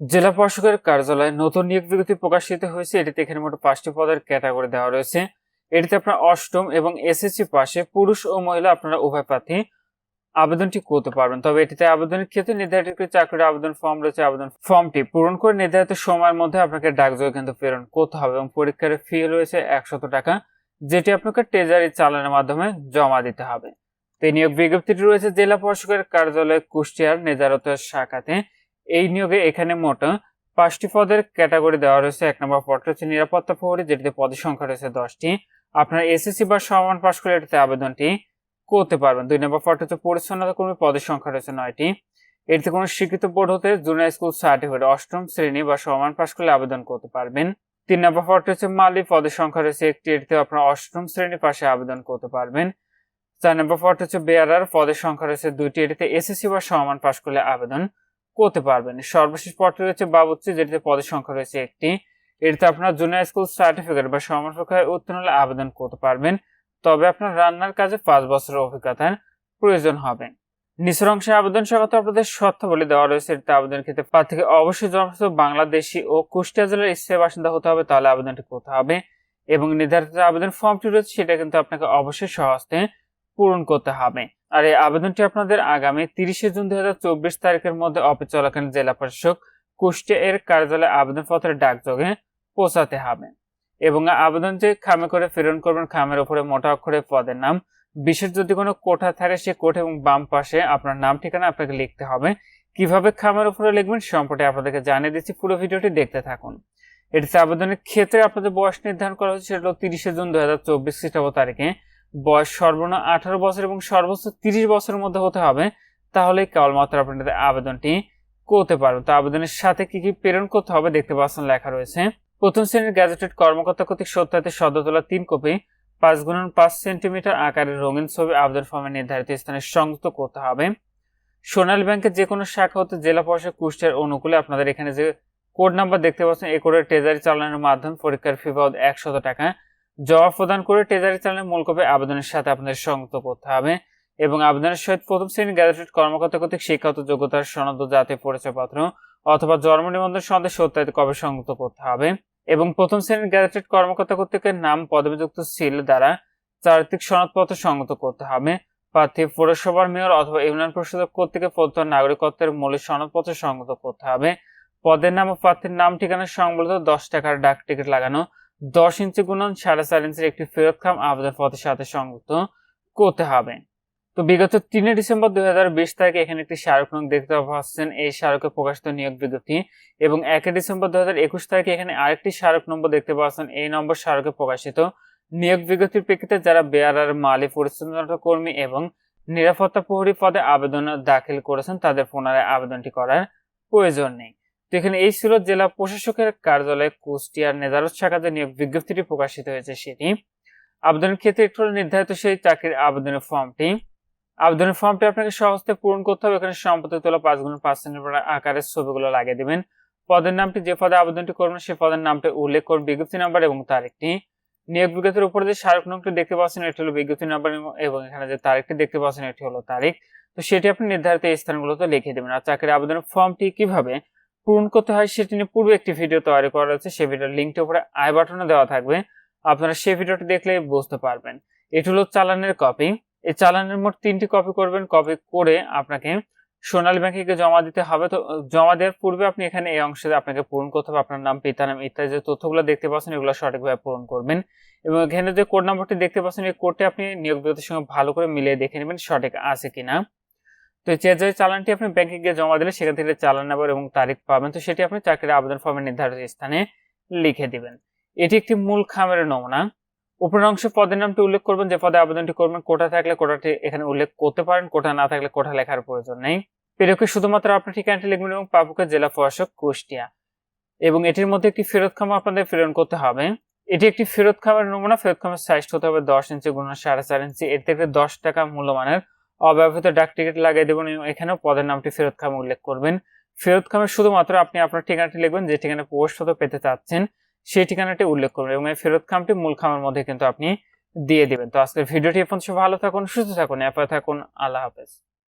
জেলা প্রশাসকের কার্যালয়ে নতুন নিয়োগ বিজ্ঞপ্তি প্রকাশিত হয়েছে। এটিতে এখানে মোট পাঁচটি পদের ক্যাটাগরি দেওয়া রয়েছে। এটিতে আপনার অষ্টম এবং এসএসসি পাশে পুরুষ ও মহিলা আপনারা উভয় প্রার্থী আবেদনটি করতে পারবেন। তবে এটিতে আবেদনের ক্ষেত্রে নির্ধারিত চাকরির আবেদন ফর্ম রয়েছে। আবেদন ফর্মটি পূরণ করে নির্ধারিত সময়ের মধ্যে আপনাকে ডাকযোগে কিন্তু প্রেরণ করতে হবে এবং পরীক্ষার ফি রয়েছে একশত টাকা, যেটি আপনাকে ট্রেজারি চালানোর মাধ্যমে জমা দিতে হবে। এই নিয়োগ বিজ্ঞপ্তিটি রয়েছে জেলা প্রশাসকের কার্যালয় কুষ্টিয়ার নেজারত শাখাতে। এই নিয়োগে এখানে মোট পাঁচটি পদের ক্যাটাগরি দেওয়া রয়েছে। এক নম্বর পদটি হচ্ছে নিরাপত্তা প্রহরী, যেটিতে পদের সংখ্যা রয়েছে দশটি। আপনার এসএসসি বা সমান পাশ করে এটিতে আবেদনটি করতে পারবেন। দুই নম্বর পদটি হচ্ছে পরিচ্ছন্নতা কর্মী পদের সংখ্যা রয়েছে নয়টি। এটিতে কোনো স্বীকৃত বোর্ড হতে জুনিয়র স্কুল সার্টিফিকেট অষ্টম শ্রেণি বা সমান পাশ করলে আবেদন করতে পারবেন। তিন নম্বর পদটি হচ্ছে মালি, পদের সংখ্যা রয়েছে একটি। এটিতে আপনার অষ্টম শ্রেণি পাশে আবেদন করতে পারবেন। চার নম্বর পদটি হচ্ছে বেয়ারার পদের সংখ্যা রয়েছে দুইটি। এটিতে এসএসসি বা সমান পাশ করলে আবেদন করতে পারবেন। সর্বশেষ পদটি রয়েছে বাবুচ্চি যেটিতে পদের সংখ্যা রয়েছে একটি। এটিতে আপনার জুনিয়র স্কুল সার্টিফিকেট বা সমান পরীক্ষায় উত্তীর্ণ হলে আবেদন করতে পারবেন। তবে আপনার রান্নার কাজে পাঁচ বছরের অভিজ্ঞতার প্রয়োজন হবে। নিচের অংশে আবেদন স্বাগত আপনাদের শর্তাবলী দেওয়া রয়েছে। এটিতে আবেদনের ক্ষেত্রে প্রার্থীকে অবশ্যই জনপ্রত বাংলাদেশি ও কুষ্টিয়া জেলার স্থায়ী বাসিন্দা হতে হবে, তাহলে আবেদনটি করতে হবে। এবং নির্ধারিত আবেদন ফর্মটি রয়েছে, সেটা কিন্তু আপনাকে অবশ্যই সহজতে পূরণ করতে হবে। আর এই আবেদনটি আপনাদের আগামী তিরিশে জুন দুই হাজার চব্বিশ তারিখের মধ্যে অফিস চলাকালীন জেলা প্রশাসক কুষ্টিয়া এর কার্যালয়ে আবেদনপত্রের ডাকযোগে পৌঁছাতে হবে। এবং আবেদন যে খামে করে প্রেরণ করবেন, খামের উপরে মোটা অক্ষরে পদের নাম, বিশেষ যদি কোনো কোঠা থাকে সে কোঠা এবং বাম পাশে আপনার নাম, ঠিকানা আপনাকে লিখতে হবে। কীভাবে খামের উপরে লিখবেন সম্পর্কে আপনাদেরকে জানিয়ে দিচ্ছি, পুরো ভিডিওটি দেখতে থাকুন। এটিতে আবেদনের ক্ষেত্রে আপনাদের বয়স নির্ধারণ করা হয়েছে সেটা হলো তিরিশে জুন দুই হাজার চব্বিশ খ্রিস্টাব্দ তারিখে। বয়স সর্বনিম্ন আঠারো বছর এবং সর্বোচ্চ তিরিশ বছরের মধ্যে হতে হবে, তাহলে কেবলমাত্র আপনাদের আবেদনটি করতে পারবেন। তো আবেদনের সাথে কি কি প্রেরণ করতে হবে দেখতে পাচ্ছেন লেখা রয়েছে, প্রথম শ্রেণির গ্যাজেটেড কর্মকর্তা কর্তৃক সত্যাতে সদ্য তোলা তিন কপি, পাঁচ গুণন পাঁচ সেন্টিমিটার আকারের রঙিন ছবি আবেদন ফর্মে নির্ধারিত স্থানে সংযুক্ত করতে হবে। সোনালী ব্যাংকের যে কোনো শাখা হতে জেলা পরিষদ কুষ্টিয়ার অনুকূলে আপনাদের এখানে যে কোড নাম্বার দেখতে পাচ্ছেন এই কোডের ট্রেজারি চালানোর মাধ্যমে পরীক্ষার ফি বাবদ একশত টাকা জবাব প্রদান করে ট্রেজারি চালানোর মূল কপি আবেদনের সাথে আপনাদের সংযুক্ত করতে হবে এবং আবেদনের সহিত প্রথম শ্রেণির গ্যাজেটেড কর্মকর্তা কর্তৃক শিক্ষাগত যোগ্যতার সনদ জাতীয় পরিচয়পত্র অথবা জন্ম নিবন্ধন সন্দেহ সত্যায়িত কবে সংযুক্ত করতে হবে এবং প্রথম শ্রেণির গ্যাজেটেড কর্মকর্তা কর্তৃকের নাম পদবিযুক্ত সিল দ্বারা চারিত্রিক সনদপত্র সংগত করতে হবে। প্রার্থী পৌরসভার মেয়র অথবা ইউনিয়ন পরিষদের কর্তৃক প্রদত্ত নাগরিকত্বের মৌলিক সনদপত্র সংগত করতে হবে। পদের নাম ও প্রার্থীর নাম ঠিকানা সংবলিত দশ টাকার ডাক টিকিট লাগানো দশ ইঞ্চি গুণন সাড়ে চার ইঞ্চির একটি ফেরত খাম আবেদনপত্রের সাথে সংযুক্ত করতে হবে। তো বিগত তিনে ডিসেম্বর দুই হাজার বিশ তারিখে এখানে একটি স্মারক নং দেখতে পাচ্ছেন এই স্মারকে প্রকাশিত নিয়োগ বিজ্ঞপ্তি এবং একই ডিসেম্বর দুই হাজার একুশ তারিখে এখানে আরেকটি স্মারক নম্বর দেখতে পাচ্ছেন এই নম্বর স্মারকে প্রকাশিত। নিয়োগ বিজ্ঞপ্তির প্রেক্ষিতে যারা বেয়ারার মালি পরিচ্ছন্নতা কর্মী এবং নিরাপত্তা প্রহরী পদে আবেদন দাখিল করেছেন তাদের পুনরায় আবেদনটি করার প্রয়োজন নেই। তো এখানে এই ছিল জেলা প্রশাসকের কার্যালয়ে কুষ্টিয়ার নেজারত শাখাতে নিয়োগ বিজ্ঞপ্তিটি প্রকাশিত হয়েছে সেটি। আবেদনের ক্ষেত্রে একটু নির্ধারিত সেই চাকরির আবেদনের ফর্মটি। আবেদনের ফর্মটি আপনাকে সহজতে পূরণ করতে হবে। এখানে সম্পত্তি তোলা পাঁচ গুণ পাঁচ সেন্টিমিটার আকারের ছবিগুলো লাগিয়ে দেবেন। পদের নামটি যে পদে আবেদনটি করবেন সেই পদের নামটি উল্লেখ করুন, বিজ্ঞপ্তি নাম্বার এবং তারিখটি। নিয়োগ বিজ্ঞপ্তির উপরে যে স্মারক নংটি দেখতে পাচ্ছেন, এটি হলো বিজ্ঞপ্তি নাম্বার এবং এখানে যে তারিখটি দেখতে পাচ্ছেন, এটি হলো তারিখ। তো সেটি আপনি নির্ধারিত এই স্থানগুলোতে লিখে দেবেন। আর চাকরির আবেদনের ফর্মটি কীভাবে পূরণ করতে হয়, সেটি নিয়ে পূর্বে একটি ভিডিও তৈরি করা রয়েছে, সেই ভিডিওর লিঙ্কটি উপরে আই বাটনে দেওয়া থাকবে। আপনারা সেই ভিডিওটি দেখলে বুঝতে পারবেন। এটি হলো চালানের কপি এই চালানের মোট তিনটি কপি করবেন। কপি করে আপনাকে সোনালী ব্যাংকে জমা দিতে হবে। তো, জমা দেওয়ার পূর্বে আপনি এখানে এই অংশে আপনাকে পূরণ করতে হবে, আপনার নাম পিতা নাম ইত্যাদি যে তথ্যগুলো দেখতে পাচ্ছেন, এগুলো সঠিকভাবে পূরণ করবেন। এবং এখানে যে কোড নাম্বারটি দেখতে পাচ্ছেন, এই কোডটি আপনি নিয়োগ সঙ্গে ভালো করে মিলিয়ে দেখে নেবেন সঠিক আছে কিনা। তো যে চালানটি আপনি ব্যাংকে গিয়ে জমা দিলে সেখান থেকে চালান নাম্বার এবং তারিখ পাবেন। তো সেটি আপনি চাকরির আবেদন ফর্মে নির্ধারিত স্থানে লিখে দিবেন। এটি একটি মূল খামের নমুনা। উপরের অংশে পদের নামটি উল্লেখ করবেন। যে পদে আবেদনটি করবেন, কোটা থাকলে কোটাটি এখানে উল্লেখ করতে পারেন, কোটা না থাকলে কোটা লেখার প্রয়োজন নেই। প্রেরকে শুধুমাত্র আপনার ঠিকানাটি লিখবেন এবং পাপুকে জেলা প্রশাসক কুষ্টিয়া। এবং এটির মধ্যে একটি ফেরত খামা আপনাদের প্রেরণ করতে হবে। এটি একটি ফেরত খামের নমুনা। ফেরত খামের সাইজ হতে হবে দশ ইঞ্চি গুণ সাড়ে চার ইঞ্চি। এর থেকে দশ টাকা মূল্যমানের অব্যবহৃত ডাক টিকিট লাগিয়ে দেবেন। এবং এখানেও পদের নামটি ফেরত খাম উল্লেখ করবেন। ফেরত খামে শুধুমাত্র আপনি আপনার ঠিকানাটি লিখবেন, যে ঠিকানা হতে পেতে চাচ্ছেন, সেই ঠিকানাটি উল্লেখ করবেন এবং এই ফেরত খামটি মূল খামের মধ্যে কিন্তু আপনি দিয়ে দেবেন। তো আজকের ভিডিওটি এখন ভালো থাকুন, সুস্থ থাকুন অ্যাপে থাকুন, আল্লাহ হাফেজ।